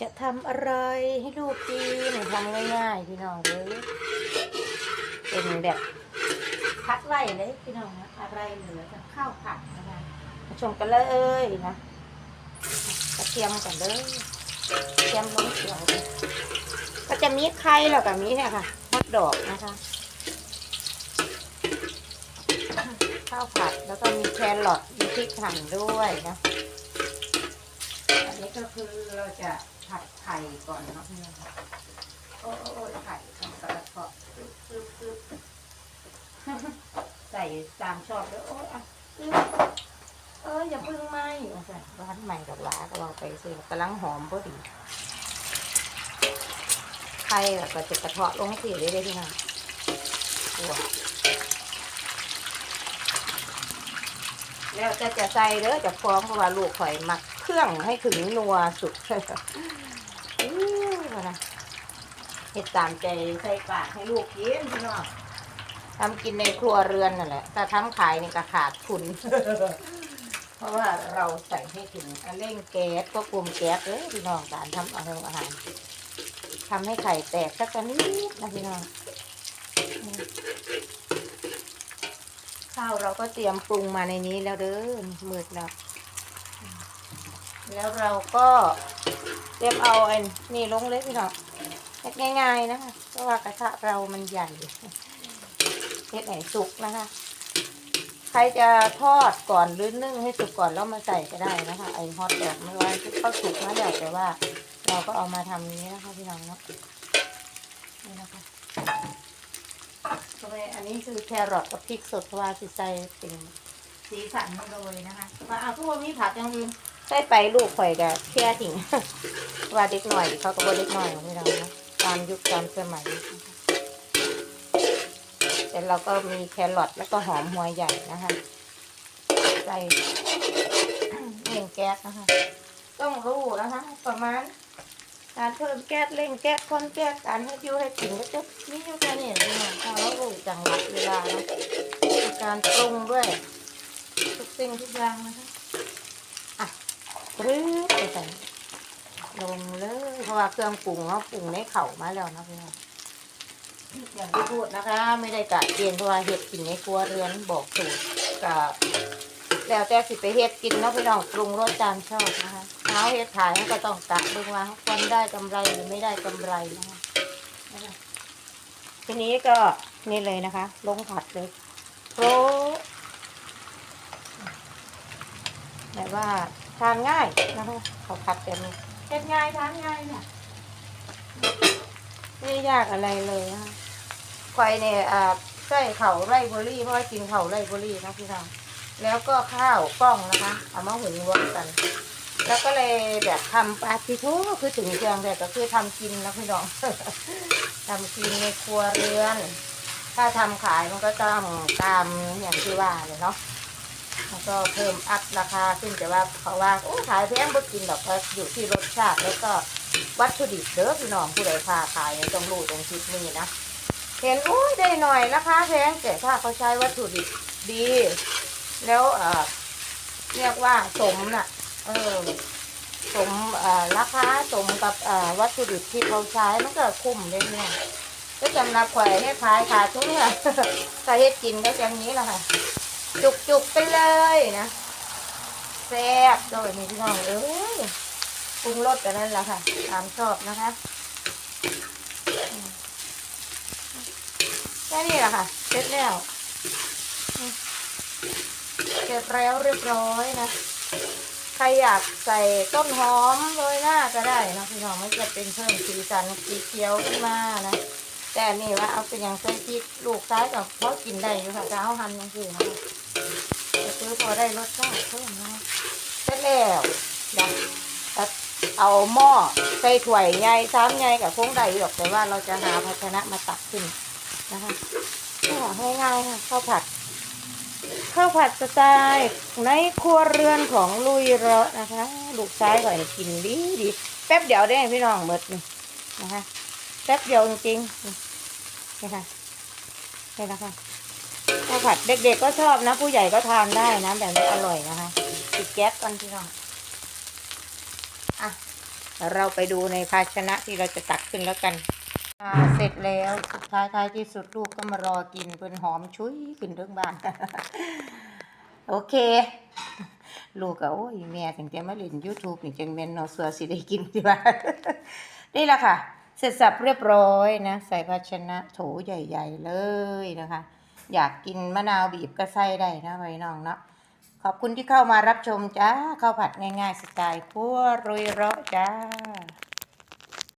จะทำอะไรให้ลูกกินทำง่ายๆพี่น้องเลยเป็นแบบพัดไว้เลยพี่น้องนะอะไรเหลือจากข้าวผัดนะคะมาชมกันเลยนะกระเทียมกันเลยกระเทียมลงเขียวเลยก็จะมีไข่แล้วกับมีเนี่ยค่ะฮอตดอกนะคะข้าวผัดแล้วก็มีแครอทมีพริกหั่นด้วยนะอันนี้ก็คือเราจะ ผัดไข่ก่อนนะเนี่ยโอ้โอ้ไข่ทำกระเพาะปึ๊บปึ๊บปึ๊บใส่ตามชอบเลยโอ้ยอะปึ๊บเอออย่าเพึ่งไหมโอ้ยร้านใหม่ดอกหลาก็ลองไปสิกำลังหอมพอดีไข่แล้วก็จะกระเทาะลงสีได้เลยพี่น้องตัวแล้วจะจะใส่เด้อจะฟ้องเพราะว่าลูกข่อยมักเครื่องให้ถึงนัวสุดอื้อนะ เห็ดตามใจใส่ปากให้ลูกกินพี่น้องทำกินในครัวเรือนนั่นแหละ แต่ทำขายนี่ก็ขาดทุน เพราะว่าเราใส่ให้ถึงเร่งแก๊สก็กลุ่มแก๊สเลยพี่น้องการทำอาหารอาหารทำให้ไข่แตกสักนิดนะพี่น้องข้าวเราก็เตรียมปรุงมาในนี้แล้วเด้อมืดแล้วแล้วเราก็เตรียมเอาไอ้นี่ลงเลยพี่น้อง เฮ็ดง่าย ๆนะคะเพราะว่ากระทะเรามันใหญ่เฮ็ดไหนสุกนะคะ ใครจะทอดก่อนหรือนึ่งให้สุกก่อนแล้วมาใส่ก็ได้นะคะไอฮอตดอกไม่ว่าเข้าสุกนะเดี๋ยวแต่ว่า เราก็เอามาทำนี้นะคะพี่น้องเนาะนี่นะคะอันนี้คือแครอทกับพริกสดเพราะว่าสิใส่เป็นสีสันมันโรยนะคะว่าเอาทุกนมีผักย่างอื่นใส่ไปลูกข่อยก็แค่ทิ้งว่าเด็กหน่อย เขาก็บ่เด็กหน่อยของเรานะ ตามยุคตามสมัยนะคะแต่เราก็มีแครอทแล้วก็หอมหัวใหญ่นะคะใส่เร่งแก๊สนะคะ ต้องรู้นะคะ ประมาณ การเพิ่มแก๊สเร่งแก๊สคนแก๊สการให้ยูให้ถึงก็จะมีอยู่แค่นี้เองนะถ้าเรารู้จังหวะเวลานะการปรุงด้วย ทุกสิ่งทุกอย่างนะคะปรื้ดไปใส่ ลงเลย เพราะว่าเครื่องปรุงเขาปรุงในเข่ามาแล้วนะพี่น้องอย่างที่พูดนะคะ ไม่ได้กะเกณฑ์เพราะว่าเห็ดกินในครัวเรือนบอกสูตรกับแล้วแต่สิไปเห็ดกินเนาะพี่น้องปรุงรสจานชอบนะคะเท้าเห็ดขายก็ต้องกะดูว่าคนได้กำไรหรือไม่ได้กำไรนะคะทีนี้ก็นี่เลยนะคะ ลงผัดเลยโปรแบบว่าทานง่ายนะคะเขาผัดเป็น เฮ็ดง่ายทานง่ายเนี่ยไม่ยากอะไรเลยนะคะควายเนี่ยอ่าใส่เข่าไรเบอรี่เพราะว่ากินเข่าไรเบอรี่นะพี่น้องแล้วก็ข้าวกล้องนะคะ เอามาหุงรวมกัน แล้วก็เลยแบบทำปาติโทคือถึงเครื่องแต่ก็คือทำกินนะพี่น้อง ทำกินในครัวเรือน ถ้าทำขายมันก็ต้องตามอย่างที่ว่าเลยเนาะ ก็เพิ่มอัพราคาขึ้นแต่ว่าเขาว่าโอ้ขายแพงบ่กินดอกก็อยู่ที่รสชาติแล้วก็วัตถุดิบเด้อพี่น้องผู้ใดค้าขายต้องรู้ตรงจุดนี้นะเห็นโอ้ยได้หน่อยราคาแพงแต่ถ้าเขาใช้วัตถุดิบดี แล้วเอ่อเรียกว่าสมน่ะ เออสมเออราคาสมกับเออวัตถุดิบที่เขาใช้มันก็คุ้มเลยเนี่ยก็จำนับข่อยให้ขายขาดทุกเนี่ยถ้าเฮ็ดกินก็อย่างนี้แหละค่ะ จุกจุกๆไปเลยนะแซ่บโดยนี่พี่น้องเอ้ยปรุงรสกันนั่นแหละค่ะตามชอบนะคะแค่นี้แหละค่ะเสร็จแล้วเสร็จแล้วเรียบร้อยนะใครอยากใส่ต้นหอมโรยหน้าก็ได้นะพี่น้องไม่จะเป็นเพิ่มสีสันสีเขียวขึ้นมานะ แต่นี่ว่าเอาเป็นอย่างใส่พริกลูกซ้ายกับเขากินได้อยู่ค่ะจะเอาหั่นยังคือนะคะก็คือพอได้รสชาติเพิ่มนะเสร็จแล้วนะตัดเอาหม้อใส่ถ้วยใหญ่ซ้ำใหญ่กับพงใดหรอกแต่ว่าเราจะหาภาชนะมาตักขึ้นนะคะก็ง่ายๆค่ะข้าวผัดข้าวผัดสไตล์ในครัวเรือนของลุยเระนะคะ ลูกชายก่อนกินดีดีแป๊บเดียวได้พี่น้องหมดนี่นะคะ ป๊บเดียวจริงๆนี่ค่ะนี่นะคะข้าวผัดเด็กๆก็ชอบนะ ผู้ใหญ่ก็ทานได้นะแบบนี้อร่อยนะคะปิดแก๊สก่อนพี่น้องอะเราไปดูในภาชนะที่เราจะตักขึ้นแล้วกันเสร็จแล้วสุดท้ายท้ายที่สุดลูกก็มารอกินเพิ่นหอมชุยขึ้นเรื่องบ้านโอเค ลูกก็โอ้ยแม่ถึงจะมาเล่น YouTube นี่จังแม่นเนาะเสือสิได้กินที่บ้านนี่แหละค่ะ เสร็จสับเรียบร้อยนะใส่ภาชนะโถใหญ่ ๆ เลยนะคะ อยากกินมะนาวบีบก็ใส่ได้นะไว้น้องเนาะขอบคุณที่เข้ามารับชมจ้าข้าวผัดง่ายๆสไตล์ครัวรวยเราะจ้า